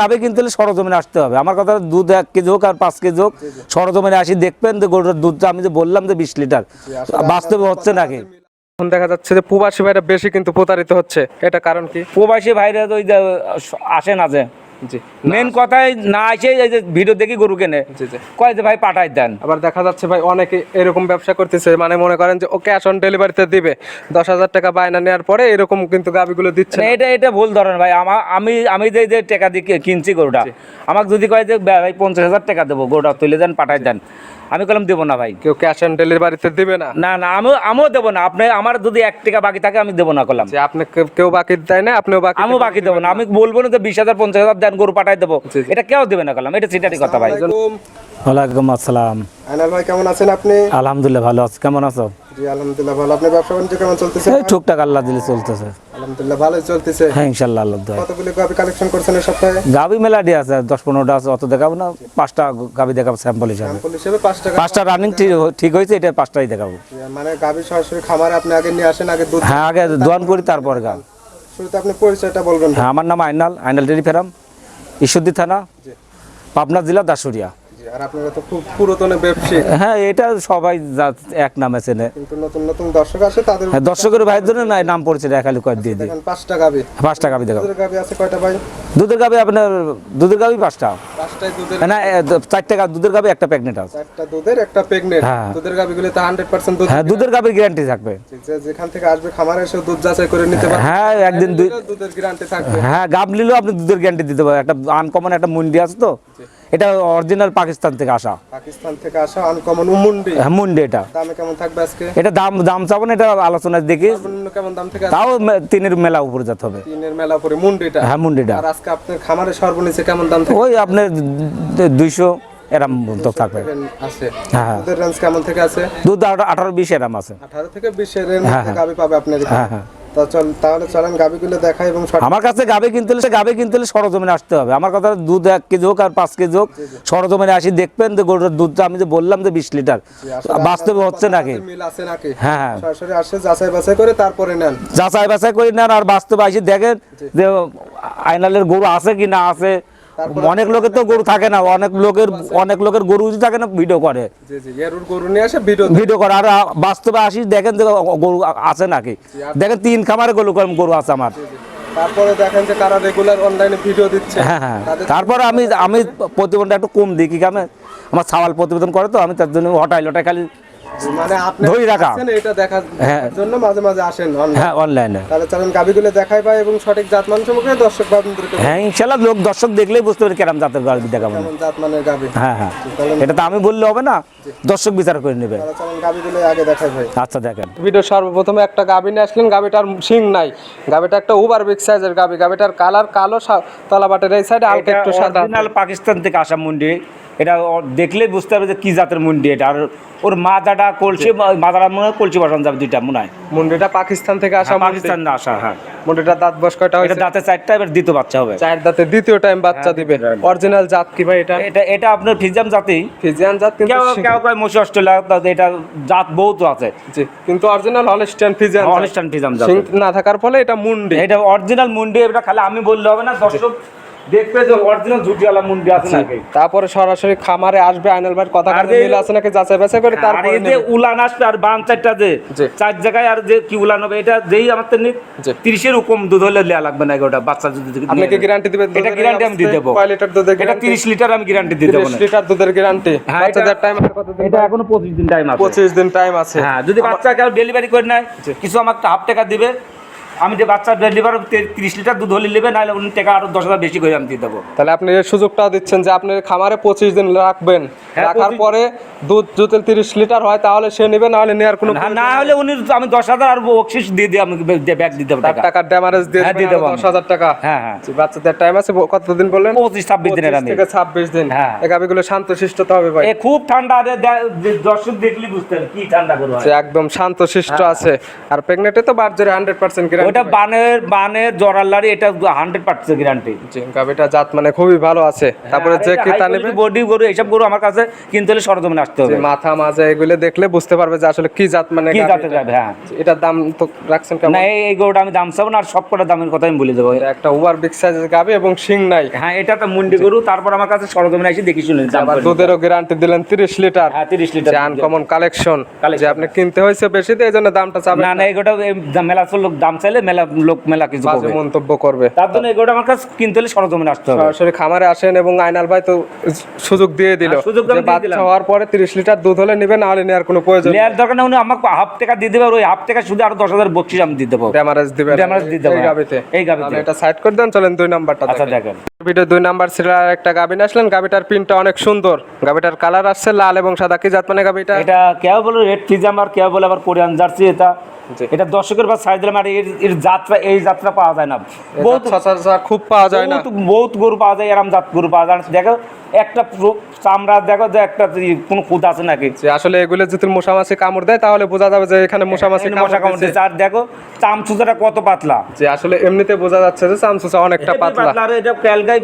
গাবে কিনতে হলে সরজমিনে আসতে হবে। আমার কথা দুধ এক কেজি হোক আর পাঁচ কেজি হোক সরজমিনে আসি দেখবেন যে গরুটার দুধটা আমি যে বললাম যে বিশ লিটার বাস্তবে হচ্ছে নাকি? এখন দেখা যাচ্ছে যে প্রবাসী ভাইরা বেশি কিন্তু প্রতারিত হচ্ছে। এটা কারণ কি? প্রবাসী ভাইরা তো আসে না যে। মেন কথাই না আসে এই যে ভিডিও দেখি গরু কেনে। কয় যে ভাই পাঠাই দেন। আবার দেখা যাচ্ছে ভাই অনেকে এরকম ব্যবসা করতেছে মানে মনে করেন যে ও ক্যাশ অন ডেলিভারিতে দিবে দশ হাজার টাকা বায়না নেওয়ার পরে এরকম কিন্তু গাবিগুলো দিচ্ছে মানে না। এটা এটা ভুল ধরেন ভাই। আমার আমি আমি যে যে টাকা দিয়ে কিনছি গরুটা আমাকে যদি কয় যে ভাই পঞ্চাশ হাজার টাকা দেবো গরুটা তুলে দেন পাঠাই দেন। আমি কলম দেবো না ভাই। কেউ ক্যাশ অন ডেলিভারিতে দিবে না? না না আমি আমিও দেবো না। আপনি আমার যদি এক টাকা বাকি থাকে আমি দেবো না কলম যে আপনি কেউ- কেউ বাকি দেয় না আপনিও বাকি আমিও বাকি দেবো না। আমি বলব না যে বিশ হাজার পঞ্চাশ হাজার দেন গরু পাঠাই দেবো। এটা কেউ দেবে না কলম এটা সেটারই কথা ভাই। ওয়ালাইকুম আসসালাম। আইনাল ভাই কেমন আছেন আপনি? আলহামদুলিল্লাহ ভালো আছি। কেমন আছো? জি আলহামদুলিল্লাহ ভালো। আপনার ব্যবসা বাণিজ্য কেমন চলতেছে? এই টুকটাক আল্লাহ দিলে চলতেছে। আলহামদুলিল্লাহ ভালোই চলতেছে। হ্যাঁ ইনশাল্লাহ আল্লাহ দোয়া। কতগুলি কপি কালেকশন করছেন এই সপ্তাহে? গাবি মেলাডি আছে দশ পনেরোটা আছে অত দেখাবো না। পাঁচটা গাবি দেখাবো স্যাম্পল হিসাবে। স্যাম্পল হিসেবে পাঁচ টাকা পাঁচটা রানিং ঠিক হয়েছে এটা পাঁচটাই দেখাবো। মানে গাভী সরাসরি খামারে আপনি আগে নিয়ে আসেন আগে দুধ হ্যাঁ আগে দোয়ান করি তারপর গান শুরুতে আপনি পরিচয়টা বলবেন। হ্যাঁ আমার নাম আইনাল আইনাল ডেরি ফেরাম ঈশ্বরদী থানা পাবনা জেলা দাসুরিয়া আর আপনারা তো খুব পুরাতন ব্যবসায়ী। হ্যাঁ এটা সবাই এক নামে চেনে। কিন্তু নতুন নতুন দর্শক আসে তাদের হ্যাঁ দর্শকের ভাইয়ের জন্য না নাম পড়েছে খালি কয়েক দিয়ে দিই। পাঁচটা গাভী পাঁচটা গাবি দেখাবো দুধের গাভী আছে কয়টা ভাই? দুধের গাবি আপনার দুধের গাবি পাঁচটা। পাঁচটায় দুধের না এ, চারটে দুধের গাবি একটা প্রেগনেন্ট আছে। চারটা দুধের একটা প্রেগনেন্ট। হ্যাঁ। দুধের তো দুধ হ্যাঁ দুধের গাবির গ্যারান্টি থাকবে। যেখান থেকে আসবে খামারে এসে দুধ যাচাই করে নিতে পারবে। হ্যাঁ একদিন দুধের গ্যারান্টি থাকবে। হ্যাঁ গাব নিলেও আপনি দুধের গ্যারান্টি দিতে পারবেন। একটা আনকমন একটা মুন্ডি আছে তো। এটা অরিজিনাল পাকিস্তান থেকে আসা। পাকিস্তান থেকে আসা আনকমন উমুন্ডি। হ্যাঁ মুন্ডি এটা। দামে কেমন থাকবে আজকে? এটা দাম দাম চাবো না এটা আলোচনায় দেখি। কেমন দাম থেকে তাও তিনের মেলা উপরে যেতে হবে। তিনের মেলা পরে মুন্ডিটা হ্যাঁ মুন্ডিটা আর আজকে আপনার খামারে সর্বনিচে কেমন দাম থেকে ওই আপনার দুইশো এরাম তো থাকবে। হ্যাঁ। দুধের রেঞ্জ কেমন থেকে আছে? দুধ আঠারো- বিশ এরাম আছে। আঠারো থেকে এর মধ্যে গাবি পাবে আপনার হ্যাঁ, হ্যাঁ। তা চল তাহলে চলেন গাবিগুলো দেখাই এবং আমার কাছে গাবে কিনতে হলে গাবে কিনতে হলে সরজমিনে আসতে হবে। আমার কথা দুধ এক কেজি হোক আর পাঁচ কেজি হোক সরজমিনে আসি দেখবেন যে গরুর দুধটা আমি যে বললাম যে বিশ লিটার বাস্তবে হচ্ছে নাকি? হ্যাঁ হ্যাঁ। সরাসরি আসে যাচাই বাছাই করে তারপরে নেন। যাচাই বাছাই করে নেন আর বাস্তবে আসি দেখেন যে আইনালের গরু আছে কি না আছে অনেক লোকের তো গরু থাকে না অনেক লোকের অনেক লোকের গরু থাকে না ভিডিও করে। গরু নিয়ে আসে ভিডিও ভিডিও করে আর বাস্তবে আসি দেখেন যে গরু আছে নাকি? দেখেন তিন খামারে গরু গরু আছে আমার। তারপরে দেখেন যে কারা রেগুলার অনলাইনে ভিডিও দিচ্ছে। হ্যাঁ হ্যাঁ। তারপর আমি আমি প্রতিবেদনটা একটু কম দিই কি কামে আমার সাওয়াল প্রতিবেদন করে তো আমি তার জন্য হটাই লটাই খালি মানে আপনি ধরে রাখা। এটা দেখার হ্যাঁ। জন্য মাঝে মাঝে আসেন হ্যাঁ অনলাইনে তাহলে চলেন গাবিগুলো দেখাই পাই এবং সঠিক জাত মান সম্পর্কে দর্শক বাবুদেরকে হ্যাঁ ইনশাল্লাহ লোক দর্শক দেখলেই বুঝতে পারে কেরাম জাতের গাড়ি দেখাবো। কেমন জাত মানের গাবি। হ্যাঁ হ্যাঁ। এটা তো আমি বললে হবে না দর্শক বিচার করে নেবে। তাহলে চলেন গাবিগুলো আগে দেখাই ভাই। আচ্ছা দেখেন। ভিডিও সর্বপ্রথমে একটা গাবি নিয়ে আসলেন গাবিটার শিং নাই। গাবিটা একটা ওভার বিগ সাইজের গাবি। গাবিটার কালার কালো সা- তলাবাটের এই সাইডে হালকা একটু সাদা। অরিজিনাল পাকিস্তান থেকে আসা মুন্ডি। এটা দেখলেই বুঝতে হবে যে কি জাতের মুন্ডি এটা। আর ওর মাথাটা কলসি মাথাটা মনে হয় কলসি বসানো যাবে দুইটা মনে হয়। মুন্ডিটা পাকিস্তান থেকে আসা পাকিস্তান না আসা হ্যাঁ। মুন্ডিটা দাঁত বস কয়টা এটা দাঁতে চারটা এবার দ্বিতীয় বাচ্চা হবে। চার দাঁতে দ্বিতীয় টাইম বাচ্চা দিবে। অরিজিনাল জাত কি ভাই এটা? এটা এটা আপনার ফিজাম জাতি ফিজিয়াম জাত কিন্তু কেউ কেউ কয় মসি অস্ট্রেলিয়া এটা জাত বহুত আছে। জি কিন্তু অরিজিনাল হলস্টাইন ফিজিয়াম অনুষ্ঠান ফিজাম জাত না থাকার ফলে এটা মুন্ডি। এটা অরিজিনাল মুন্ডি এটা খালি আমি বললে হবে না দর্শক দেখবে যে অরিজিনাল ঝুটিওয়ালা মুন্ডি আছে নাকি? তারপরে সরাসরি খামারে আসবে আইনাল ভাইয়ের কথা মিল আছে নাকি যাচাই বাছাই করে তারপরে এই যে উলান আসবে আর বাম চারটা যে চার জায়গায় আর যে কি উলান হবে এটা যেই আমার তো জি। তিরিশের কম দুধ হলে লেয়া লাগবে না ওটা বাচ্চা যদি গ্যারান্টি দিবেন এটা গ্যারান্টি আমি দিয়ে দেবো। কয় লিটার দুধের এটা গ্যারান্টি তিরিশ লিটার আমি গ্যারান্টি দিয়ে দেবো 30 লিটার দুধের গ্যারান্টি টাইম আছে কতদিন এটা এখনও পঁচিশ দিন টাইম আছে। 25 দিন টাইম আছে। হ্যাঁ যদি বাচ্চা কেউ ডেলিভারি করে নেয় কিছু আমার হাফ টাকা দিবে আমি যে বাচ্চা ডেলিভার তিরিশ লিটার দুধ হলে নেবে নাহলে উনি টাকা আরও দশ হাজার বেশি করে আমি দিয়ে দেবো। তাহলে আপনি এই সুযোগটাও দিচ্ছেন যে আপনি খামারে পঁচিশ দিন রাখবেন। হ্যাঁ, রাখার পরে দুধ যদি তিরিশ লিটার হয় তাহলে সে নেবে না হলে নেওয়ার কোনো না হলে উনি আমি দশ হাজার আর বকশিস দিয়ে দিয়ে আমি ব্যাগ দিয়ে দেবো টাকা। টাকার ড্যামারেজ দিয়ে হ্যাঁ, দিয়ে দেবো দশ হাজার টাকা। হ্যাঁ হ্যাঁ। বাচ্চাদের টাইম আছে কতদিন বললেন? পঁচিশ ছাব্বিশ দিনের আমি। থেকে ছাব্বিশ দিন। হ্যাঁ। এই গাভিগুলো শান্ত শিষ্ট হবে ভাই। খুব ঠান্ডা দর্শক দেখলি বুঝতে কি ঠান্ডা করব একদম শান্ত শিষ্ট হ্যাঁ। আছে। আর প্রেগনেন্টে তো বার্জারে হান্ড্রেড পার্সেন্ট ওটা বানের বানের জরাল্লারি এটা হান্ড্রেড পার্সেন্ট গ্যারান্টি জি গাবিটা জাত মানে খুবই ভালো আছে। তারপরে যে ক্রেতা নেবে? বডি গরু এইসব গরু আমার কাছে কিনতে হলে সরজমিনে আসতে হবে। মাথা মাজা এগুলো দেখলে বুঝতে পারবে যে আসলে কি জাত মানে কি এটা। গাভী, হ্যাঁ। এটার দাম তো রাখছেন কেমন? না এই গরুটা আমি দাম চাবো না আর সব কটা দামের কথা আমি বলে দেবো। একটা ওভার বিগ সাইজের গাবি এবং শিং নাই। হ্যাঁ এটা তো মুন্ডি গরু তারপর আমার কাছে সরজমিনে এসে দেখি শুনে আবার দুধেরও গ্যারান্টি দিলেন 30 লিটার। হ্যাঁ তিরিশ লিটার যে আনকমন কালেকশন যে আপনি কিনতে হয়েছে বেশি তো এই জন্য দামটা চাবেন না না এই গোটা মেলা লোক দাম চাইলে মেলা লোক মেলা কিছু করবে। মন্তব্য করবে। তার জন্য এই গোটা আমার কাছে কিনতে হলে সরজমিনে আসতে হবে। সরাসরি খামারে আসেন এবং আইনাল ভাই তো সুযোগ দিয়ে দিল হ্যাঁ, সুযোগ বাচ্চা। হওয়ার পরে 30 লিটার দুধ হলে নেবেন না হলে নেওয়ার কোনো প্রয়োজন লেয়ার দরকার না উনি আমাকে হাফ টাকা দিয়ে দেবে আর ওই হাফ টাকা শুধু আরও দশ হাজার বকশিস আমি দিয়ে দেবো। ড্যামারেজ দিবেন। Damage দিয়ে দেবো, এই হ্যাঁ। গাবিতে। এই। তাহলে এটা সাইড করে দেন চলেন দুই নাম্বারটা আচ্ছা দেখেন। ভিডিও দুই নাম্বার একটা গাবিন আসলেন গাবিটার প্রিন্টটা অনেক সুন্দর। গাবিটার কালার আসছে লাল এবং সাদা। কি জাত মানে গাবিটা? এটা কেউ বলে রেড ফিজাম আর কেউ বলে আবার কোরিয়ান জার্সি এটা। এটা দর্শকের বা সাইজ দিলাম আর এর যাত্রা এই যাত্রা পাওয়া যায় না। বহুত খুব পাওয়া যায় না। বহুত গরু পাওয়া যায় এরম জাত গরু পাওয়া যায় দেখো একটা চামড়া দেখো যে একটা কোনো খুঁত আছে নাকি। আসলে এগুলো যদি মশামাছি কামড় দেয় তাহলে বোঝা যাবে যে এখানে মশামাছি এখানে মশা কামড় দিচ্ছে। আর দেখো চামচুচাটা কত পাতলা। যে আসলে এমনিতে বোঝা যাচ্ছে যে চামচুচা অনেকটা পাতলা। এটা ক্যালগাই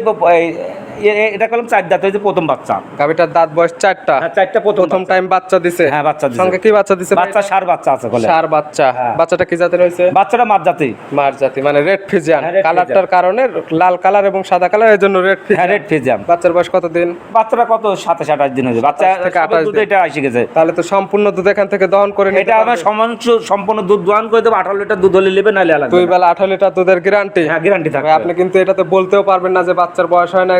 এটা চার দাঁত হয়েছে প্রথম বাচ্চা। গাবিটার দাঁত বয়স চারটা। হ্যাঁ চারটা প্রথম প্রথম। টাইম বাচ্চা দিছে। হ্যাঁ, বাচ্চা দিছে। সঙ্গে কি বাচ্চা দিছে বাচ্চা সার বাচ্চা আছে বলে। সার বাচ্চা। হ্যাঁ। বাচ্চাটা কি জাতের হয়েছে? বাচ্চাটা মার জাতি। মার জাতি মানে রেড ফিজিয়ান কালারটার কারণে লাল কালার এবং সাদা কালারের জন্য রেড ফিজিয়ান রেড ফিজাম বাচ্চার বয়স কতদিন বাচ্চাটা কত? সাতাশ আঠাশ দিন হয়েছে। বাচ্চা থেকে 28 দুধ দিন। এটা এসে গেছে। তাহলে তো সম্পূর্ণ দুধ এখান থেকে দহন করে নিতে এটা আমার। সমান সম্পূর্ণ দুধ দোয়ান করে দেবো। আঠারো লিটার দুধ হলে নেবে নাহলে লাগবে দুই বেলা আঠারো লিটার দুধের গ্যারান্টি হ্যাঁ গ্যারান্টি থাকবে। আপনি কিন্তু এটাতে বলতেও পারবেন না যে বাচ্চার বয়স হয় না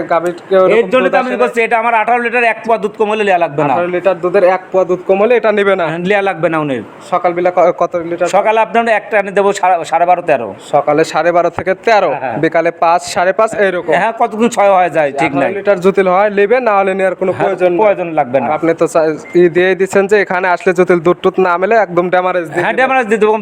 এর জন্য তো আমি বলছি এটা আমার আঠারো লিটার এক পোয়া দুধ কম হলে লেয়া লাগবে না। আঠারো লিটার দুধের এক পোয়া দুধ কম হলে এটা নেবে না। লেয়া লাগবে না উনি। সকালবেলা কত লিটার? সকালে আপনার একটা এনে দেবো সাড়ে- বারো তেরো। সকালে সাড়ে বারো থেকে তেরো হ্যাঁ। বিকালে পাঁচ সাড়ে পাঁচ এইরকম। হ্যাঁ কতক্ষণ ছয় হয়ে যায় ঠিক নাই। লিটার জটিল হয় নেবে না হলে নেওয়ার কোনো প্রয়োজন প্রয়োজন লাগবে না। আপনি তো ই দিয়ে দিচ্ছেন যে এখানে আসলে জটিল দুধ টুধ না মেলে একদম ড্যামারেজ হ্যাঁ। ড্যামারেজ দিয়ে দেবো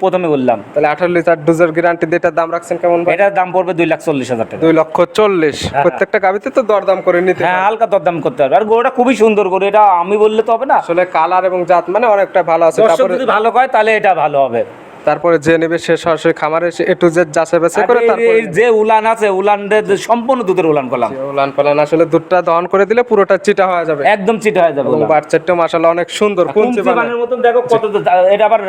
প্রথমে বললাম। তাহলে আঠারো লিটার ডোজের গ্যারান্টি দিয়ে এটার দাম রাখছেন কেমন এটার দাম পড়বে দুই লাখ চল্লিশ হাজার টাকা। দুই লক্ষ চল্লিশ। প্রত্যেকটা গাভিতে তো দরদাম করে নিতে হ্যাঁ হালকা দরদাম করতে হবে। আর গরুটা খুবই সুন্দর গরু এটা আমি বললে তো হবে না। আসলে কালার এবং জাত মানে অনেকটা ভালো আছে। তারপরে যদি ভালো হয় তাহলে এটা ভালো হবে। তারপরে যে নেবে সে সরাসরি খামারে এসে এ টু জেড যাচাই বাছাই করে তারপরে যে উলান আছে উলানের সম্পূর্ণ দুধের উলান করলাম উলান পালান আসলে দুধটা দহন করে দিলে পুরোটা চিটা হয়ে যাবে। একদম চিটে হয়ে যাবে বাচ্চাটা মাশাআল্লাহ অনেক সুন্দর কুঞ্চি বানের মতন দেখো কত এটা আবার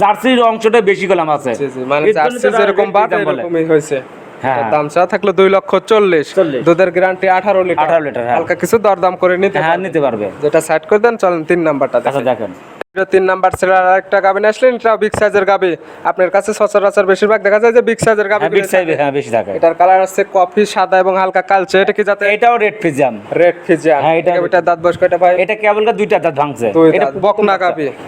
জার্সির অংশটা বেশি গলাম আছে। মানে জার্সি যেরকম বাট এরকমই হয়েছে। হ্যাঁ। দাম চা থাকলে দুই লক্ষ চল্লিশ। দুধের গ্যারান্টি আঠারো লিটার। 18 লিটার, হ্যাঁ। হালকা কিছু দরদাম করে নিতে হ্যাঁ। নিতে পারবে। যেটা সাইড করে দেন চলেন তিন নাম্বারটা আচ্ছা দেখেন। তিন নাম্বার ছিল আর একটা গাবি আসলেন এটা বিগ সাইজের গাবি আপনার কাছে সচরাচর বেশিরভাগ দেখা যায় যে বিগ সাইজের গাবি বিগ সাইজ হ্যাঁ বেশি থাকে। এটার কালার আছে কফি সাদা এবং হালকা কালচে। এটা কি যাতে এটাও রেড ফিজাম রেড ফিজিয়ান হ্যাঁ, এটা- এটা দাঁত বয়স কয়টা ভাই? এটা কেবল দুইটা দাঁত ভাঙছে। এটা বকনা।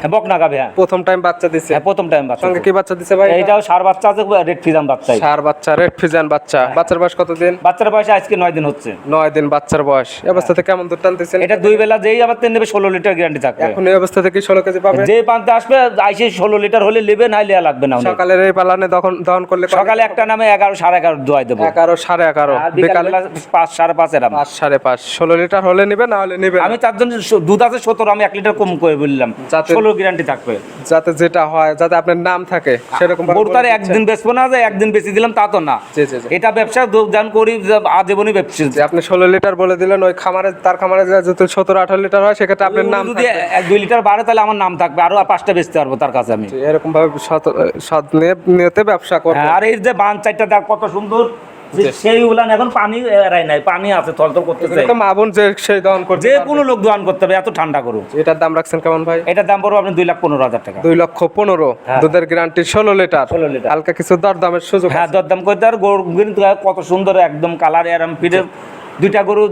হ্যাঁ বকনা গাবি হ্যাঁ। প্রথম টাইম বাচ্চা দিছে। হ্যাঁ প্রথম টাইম বাচ্চা সঙ্গে কি বাচ্চা দিছে ভাই? এটা? এইটাও সার বাচ্চা আছে রেড ফিজাম বাচ্চাই। সার বাচ্চা রেড ফিজিয়ান বাচ্চা। হ্যাঁ। বাচ্চার বয়স কতদিন? বাচ্চার বয়স আজকে নয় দিন হচ্ছে। নয় দিন বাচ্চার বয়স। অবস্থাতে কেমন দুধ টানতেছেন? এটা দুই বেলা যেই আমার তেল নেবে ষোলো লিটার গ্যারান্টি থাকে এখন এই অবস্থা থেকে ষোলো কেজি পাবে যে পান্তে আসবে আইসে ষোলো লিটার হলে নেবে না লেয়া লাগবে না সকালের এই পালানে দহন দহন করলে সকালে একটা নামে এগারো সাড়ে এগারো দোয়াই দেবো। এগারো সাড়ে এগারো। বিকালে পাঁচ সাড়ে পাঁচ এরাম পাঁচ সাড়ে পাঁচ। ষোলো লিটার হলে নিবে না হলে নিবে। আমি তার জন্য দুধ আছে সতেরো আমি এক লিটার কম করে বললাম। ষোলো গ্যারান্টি থাকবে। যাতে যেটা হয় যাতে আপনার নাম থাকে সেরকম ভাবে তার একদিন বেচবো না যে একদিন বেশি দিলাম তা তো না। এটা ব্যবসা দান করি আজীবনই ব্যবসা। আপনি ষোলো লিটার বলে দিলেন ওই খামারে তার খামারে যদি সতেরো আঠারো লিটার হয় সেক্ষেত্রে আপনার নাম যদি এক দুই লিটার বাড়ে তাহলে আমার নাম থাকবে আরও পাঁচটা বেচতে পারব তার কাছে আমি। এরকম ভাবে সৎ নিয়ে ব্যবসা করবে। হ্যাঁ, আর এই যে বান চারটা দেখ কত সুন্দর। সেই উলান এখন পানি এরাই নাই পানি আছে থলথল করতেছে। যেরকম আবুন যে সেই দহন করছে যে কোনো লোক দোয়ান করতে হবে এত ঠান্ডা করু এটার দাম রাখছেন কেমন ভাই? এটার দাম পড়বে আপনি দুই লাখ পনেরো হাজার টাকা। দুই লক্ষ পনেরো হ্যাঁ। দুধের গ্যারান্টি ষোলো লিটার। 16 লিটার। হালকা কিছু দরদামের সুযোগ হ্যাঁ দরদাম করতে আর গরু কিন্তু কত সুন্দর একদম কালার এরম ফিরে দুইটা গরু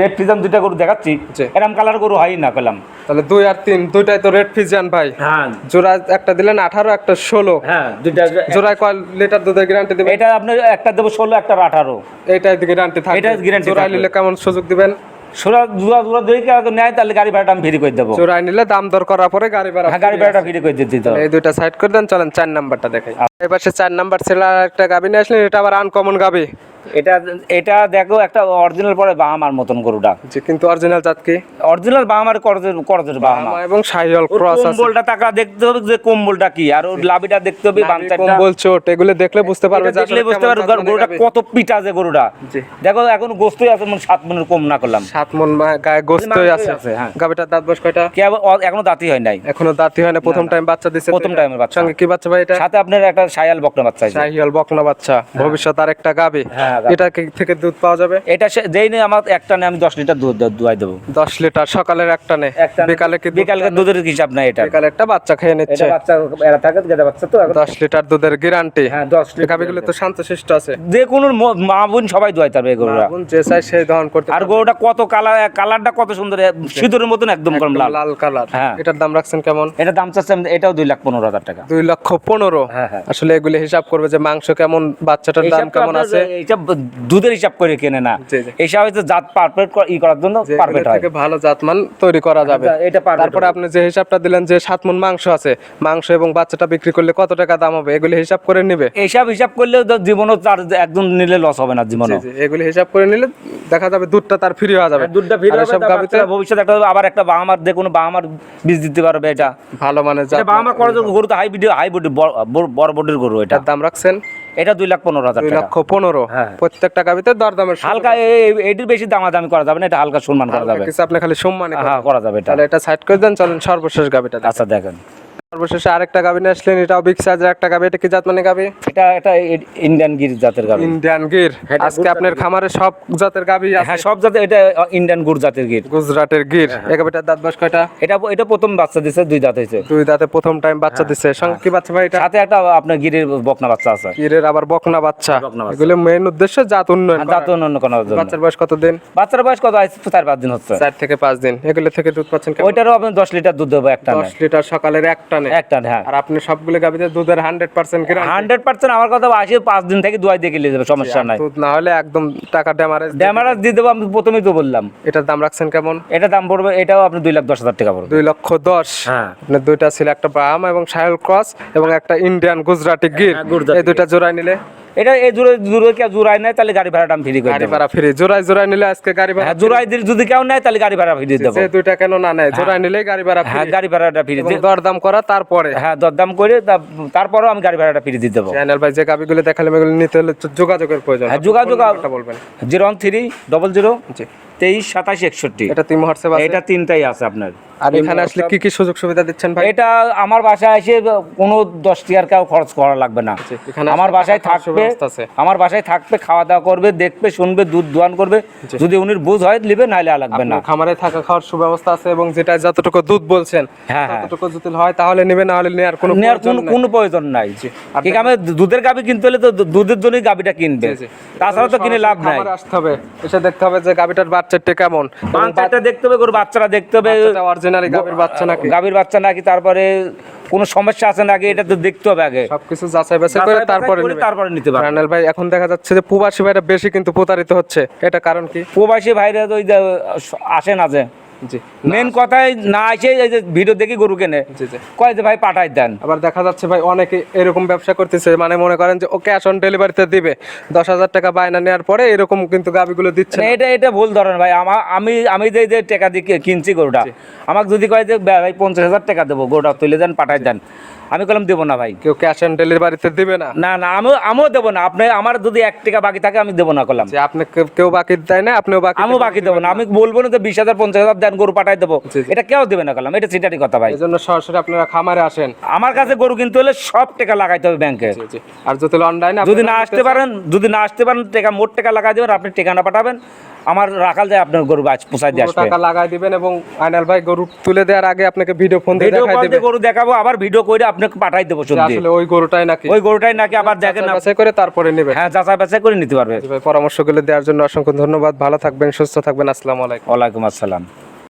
রেড ফিজাম দুইটা গরু দেখাচ্ছি। এরম কালার গরু হয় না পেলাম। তাহলে দুই আর তিন দুইটাই তো রেড ফিজিয়ান ভাই। হ্যাঁ। জোড়া একটা দিলেন আঠারো একটা ষোলো। হ্যাঁ দুইটা জোড়ায় কয় লিটার দুধের গ্যারান্টি দিবেন? এটা আপনি একটা দেবো ষোলো একটা আঠারো। এইটাই গ্যারান্টি থাকবে। এটার guarantee জোড়ায় নিলে কেমন সুযোগ দিবেন? সোরা দুরা দুরা দিয়ে কেউ নেয় তাহলে গাড়ি ভাড়াটা আমি ফ্রি করে দেবো। জোড়ায় নিলে দাম দর করার পরে গাড়ি ভাড়া হ্যাঁ গাড়ি ভাড়াটা ফ্রি করে দিতে এই দুইটা সাইড করে দেন চলেন চার নাম্বারটা দেখাই। এবার সে চার নাম্বার ছেলে একটা গাবি নিয়ে আসলেন এটা আবার আনকমন গাবি এটা এটা দেখো একটা অরিজিনাল পরে বাহামার মতন গরুটা। জি কিন্তু অরিজিনাল জাত কি? অরিজিনাল বাহামার করজের করজের বাহামা। এবং ক্রস আছে। কম্বলটা টাকা দেখতে হবে যে কম্বলটা কি আর ওর লাভিটা দেখতে হবে কম্বল চোট এগুলো দেখলে বুঝতে পারবে যে দেখলে বুঝতে পারবে গরুটা কত পিটা যে গরুটা। জি। দেখো এখন গোস্তই আছে মানে মনের কম না করলাম। মন গায়ে গোস্তই আছে। হ্যাঁ। গাবিটার দাঁত বয়স কয়টা? কে এখনও দাঁতই হয় নাই। এখনও দাঁতই হয় না প্রথম টাইম বাচ্চা দিছে প্রথম টাইমের বাচ্চা। সঙ্গে কি বাচ্চা ভাই এটা? সাথে আপনার একটা সায়াল বকনা বাচ্চা শাহিওয়াল বকনা বাচ্চা। ভবিষ্যৎ আর একটা গাবে হ্যাঁ। এটা থেকে দুধ পাওয়া যাবে? এটা যেই নিয়ে আমার একটা নেই আমি দশ লিটার দুধ দুয়াই দেবো। দশ লিটার সকালের একটা নে বিকালে বিকালকে দুধের হিসাব নাই এটা বিকালে একটা বাচ্চা খেয়ে নিচ্ছে। বাচ্চা এরা থাকে গেদা বাচ্চা তো দশ লিটার দুধের গ্যারান্টি হ্যাঁ দশ লিটার গাবিগুলো তো শান্তশিষ্ট আছে। যে কোনো মা বোন সবাই দোয়াই পারবে এই গরুরা। যে চাই সেই দহন করতে আর গরুটা কত কালার কালারটা কত সুন্দর সিঁদুরের মতন একদম কম লাল। লাল কালার। হ্যাঁ। এটার দাম রাখছেন কেমন? এটা দাম চাচ্ছে আমি- এটাও দুই লাখ পনেরো হাজার টাকা। দুই লক্ষ পনেরো। হ্যাঁ, হ্যাঁ। আসলে এগুলি হিসাব করবে যে মাংস কেমন বাচ্চাটার দাম কেমন আছে? দুধের হিসাব করে কেনে না। এইসব হচ্ছে জাত পারফেক্ট ই করার জন্য পারফেক্ট হয়। ভালো জাতমান তৈরি করা যাবে। আচ্ছা, এটা perfect তারপরে আপনি যে হিসাবটা দিলেন যে সাত মন মাংস আছে মাংস এবং বাচ্চাটা বিক্রি করলে কত টাকা দাম হবে? এগুলি হিসাব করে নিবে? এইসব হিসাব করলেও জীবনও তার একদম নিলে লস হবে না জীবনও। জি, জি, এগুলি হিসাব করে নিলে দেখা যাবে দুধটা তার ফ্রি হওয়া যাবে। আর দুধটা ফিরে এসব গাভীতে ভবিষ্যতে একটা আবার একটা বাহামার যে কোনো বাহামার বীজ দিতে পারবে এটা। ভালো জাত এটা বাহামার করার গরু তো হাই ভিডিও হাই বডি বড় বডির গরু এটা। দাম রাখছেন? এটা দুই লাখ পনেরো হাজার দুই লক্ষ পনেরো। হ্যাঁ। প্রত্যেকটা ভিতরে দরদামের দামের হালকা এটির বেশি দামাদামি করা যাবে না এটা হালকা সম্মান করা যাবে। আপনি খালি সম্মান হ্যাঁ করা যাবে এটা। তাহলে এটা সাইড করে দেন চলেন সর্বশেষ গাবিটা আচ্ছা দেখেন। সর্বশেষে আরেকটা গাভি নিয়ে আসলেন এটাও বিগ সাইজের একটা গাভি এটা কি জাত মানে গাভি এটা এটা ইন্ডিয়ান গির জাতের গাভি ইন্ডিয়ান গির। আজকে আপনার খামারে সব জাতের গাভি আছে। হ্যাঁ সব জাতের এটা ইন্ডিয়ান গুড় জাতের গির। গুজরাটের গির। হ্যাঁ, এই গাভিটার দাঁত বয়স কয়টা? এটা এটা প্রথম বাচ্চা দিছে দুই দাঁত দুই দাঁতে প্রথম টাইম বাচ্চা হ্যাঁ, দিচ্ছে সঙ্গে কি বাচ্চা ভাই এটা? সাথে একটা আপনার গিরের বকনা বাচ্চা আছে। গিরের আবার বকনা বাচ্চা। এগুলো মেইন উদ্দেশ্য জাত উন্নয়ন জাত জন্য। বাচ্চার বয়স কত দিন বাচ্চার বয়স কত? আজ চার পাঁচ দিন হচ্ছে। চার থেকে পাঁচ দিন। এগুলো থেকে দুধ পাচ্ছেন ওইটারও আপনি দশ লিটার দুধ দেবো একটা দশ লিটার সকালের এক টানে। একটা হ্যাঁ আর আপনি সবগুলো দুধের হান্ড্রেড পার্সেন্ট হান্ড্রেড পার্সেন্ট আমার কথা আসি পাঁচ দিন থেকে দুয়াই দিয়ে গেলে যাবে সমস্যা নাই। দুধ না হলে একদম টাকা ড্যামারেজ ড্যামারেজ দিয়ে দেবো আমি প্রথমেই তো বললাম। এটার দাম রাখছেন কেমন? এটা দাম পড়বে এটাও আপনি দুই লাখ দশ হাজার টাকা পড়বে। দুই লক্ষ দশ। হ্যাঁ। আপনার দুইটা ছিল একটা ব্রাহ্মা এবং সাহেল ক্রস এবং একটা ইন্ডিয়ান গুজরাটি গির। হ্যাঁ, এই দুইটা জোড়ায় নিলে এটা এই জোরে জোরে কেউ জোড়াই নেয় তাহলে গাড়ি ভাড়াটা আমি ফ্রি করে গাড়ি ভাড়া ফ্রি। জোড়ায় জোড়ায় নিলে আজকে গাড়ি ভাড়া হ্যাঁ জোড়াই দিলে যদি কেউ নেয় তাহলে গাড়ি ভাড়া ফ্রি দেবো। যে দুইটা কেন না নেয়? জোড়ায় নিলেই গাড়ি ভাড়া হ্যাঁ গাড়ি ভাড়াটা ফ্রি। এবং দরদাম করা তারপরে। হ্যাঁ দরদাম করে তারপরেও আমি গাড়ি ভাড়াটা ফ্রি দিয়ে দেবো। চ্যানেল ভাই যে গাবিগুলো দেখালাম এগুলো নিতে হলে যোগাযোগের প্রয়োজন। হ্যাঁ, যোগাযোগ- বলবেন। Zero one three double zero তেইশ সাতাশ একষট্টি। এটা তিন হোয়াটসঅ্যাপ এটা তিনটাই আছে আপনার। আর এখানে আসলে কি কি সুযোগ সুবিধা দিচ্ছেন ভাই? এটা আমার বাসায় এসে কোনো দশ টিয়ার কেউ খরচ করা লাগবে না। এখানে আমার বাসায় থাকবে আমার বাসায় থাকবে খাওয়া দাওয়া করবে দেখবে শুনবে দুধ দোয়ান করবে। যদি উনির বুঝ হয় নিবে নাহলে লাগবে না। খামারে থাকা খাওয়ার সুব্যবস্থা আছে এবং যেটা যতটুকু দুধ বলছেন হ্যাঁ, হ্যাঁ। যদি হয় তাহলে নেবে না হলে নেওয়ার কোনো নেওয়ার কোনো কোনো প্রয়োজন নাই। আমি দুধের গাবি কিনতে হলে তো দুধের জন্যই গাবিটা কিনবে। তাছাড়া তো কিনে লাভ নাই। আসতে হবে। এসে দেখতে হবে যে গাবিটার বাচ্চাটা কেমন। বাচ্চাটা দেখতে হবে গরু বাচ্চারা দেখতে হবে। অরিজিনালি গাভীর বাচ্চা নাকি? গাভীর বাচ্চা নাকি তারপরে কোনো সমস্যা আছে নাকি এটা তো দেখতে হবে আগে। সবকিছু যাচাই বাছাই করে তারপরে তারপরে নিতে পারবে। রানাল ভাই এখন দেখা যাচ্ছে যে প্রবাসী ভাইরা বেশি কিন্তু প্রতারিত হচ্ছে। এটা কারণ কি? প্রবাসী ভাইরা তো ওই আসে না যে। মেন কথাই না এসে এই যে ভিডিও দেখি গরু কেনে। কয় যে ভাই পাঠাই দেন। আবার দেখা যাচ্ছে ভাই অনেকে এরকম ব্যবসা করতেছে মানে মনে করেন যে ও ক্যাশ অন ডেলিভারিতে দিবে দশ হাজার টাকা বায়না নেওয়ার পরে এরকম কিন্তু গাবিগুলো দিচ্ছে মানে না। এটা এটা ভুল ধরেন ভাই। আমা- আমি আমি যে যে টাকা দিয়ে কিনছি গরুটা আমাকে যদি কয় যে ভাই পঞ্চাশ হাজার টাকা দেবো গরুটা তুলে দেন পাঠাই দেন। আমি কলম দেবো না ভাই। কেউ ক্যাশ অন ডেলিভারিতে দিবে না? না না আমি আমিও দেবো না। আপনি আমার যদি এক টাকা বাকি থাকে আমি দেবো না কলাম যে আপনি কেউ- বাকি দেয় না আপনিও বাকি আমিও বাকি দেবো না। আমি বলব না যে বিশ হাজার পঞ্চাশ হাজার দেন গরু পাঠাই দেবো। এটা কেউ দেবে না কলাম এটা সিটারি কথা ভাই। এই জন্য সরাসরি আপনারা খামারে আসেন। আমার কাছে গরু কিনতে হলে সব টাকা লাগাইতে হবে ব্যাংকে। আর যদি অনলাইনে যদি না আসতে পারেন যদি না আসতে পারেন টাকা মোট টাকা লাগাই দেবেন আপনি ঠিকানা পাঠাবেন। আমার রাখাল যায় আপনার গরু গাছ পোষাই দিয়ে আসবে। টাকা লাগাই দিবেন এবং আইনাল ভাই গরু তুলে দেওয়ার আগে আপনাকে ভিডিও ফোন দিয়ে দেখাই দিবে গরু দেখাবো আবার ভিডিও করে আপনাকে পাঠাই দেবো সত্যি আসলে ওই গরুটাই নাকি। ওই গরুটাই নাকি আবার দেখেন না বাছাই করে তারপরে নেবে হ্যাঁ যাচাই বাছাই করে নিতে পারবে। ভাই পরামর্শগুলো দেওয়ার জন্য অসংখ্য ধন্যবাদ। ভালো থাকবেন সুস্থ থাকবেন। আসসালামু আলাইকুম। ওয়ালাইকুম আসসালাম।